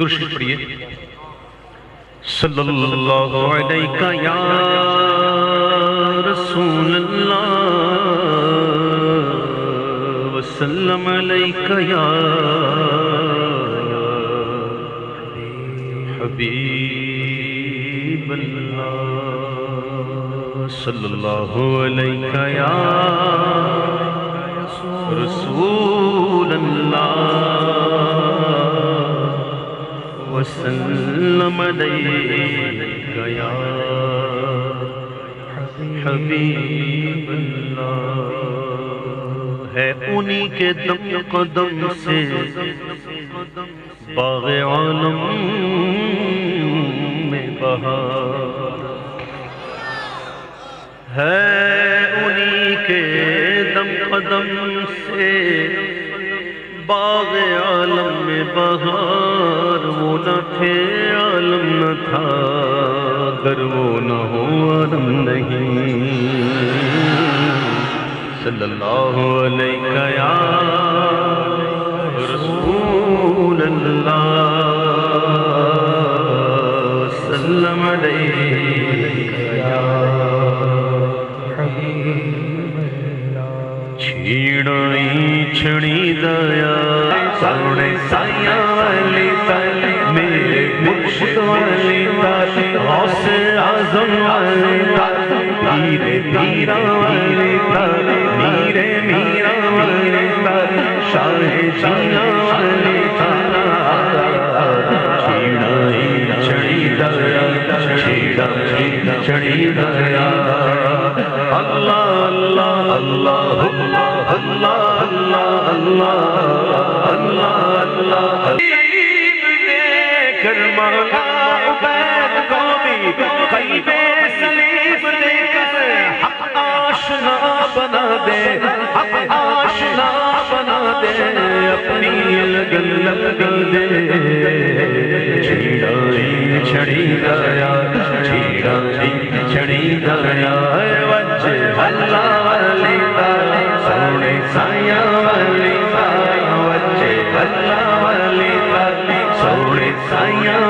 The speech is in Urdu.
درشت پڑھئے صلی اللہ علیہ یا رسول اللہ، وسلم علیہ یا حبیب اللہ، صلی اللہ علیہ یا رسول اللہ۔ وسلم علیک یا حبیب اللہ ہے انہی کے دم قدم سے باغ عالم میں بہار. ہے انہی کے دم قدم سے باغ عالم میں بہار. وہ نہ عالم نہ تھا۔ اگر وہ نہ ہو، عالم نہیں۔ صلی اللہ علیہ یا رسول اللہ۔ سلم علیہ یا چھیڑائی چھڑی، دیا۔ سونے سائیاں اعظم والی تالی پیرے پیرا میرے میرا والی تالی شاہ جینا والی تالی چھیڑائی چھڑی دیا چھیڑائی اللہ اللہ اللہ اللہ اللہ اللہ اللہ اللہ۔ اللہ حبیب دے کر مولا سلیب دے کر۔ حق آشنا بنا دے، حق آشنا بنا دے۔ اپنی لگن لگن دے۔ چھڑائی چھڑی دیا چھڑائی چھڑی دیا وجہ اللہ والی تالی سونے سائیاں والی تالی وجہ اللہ والی تالی سونے سائیاں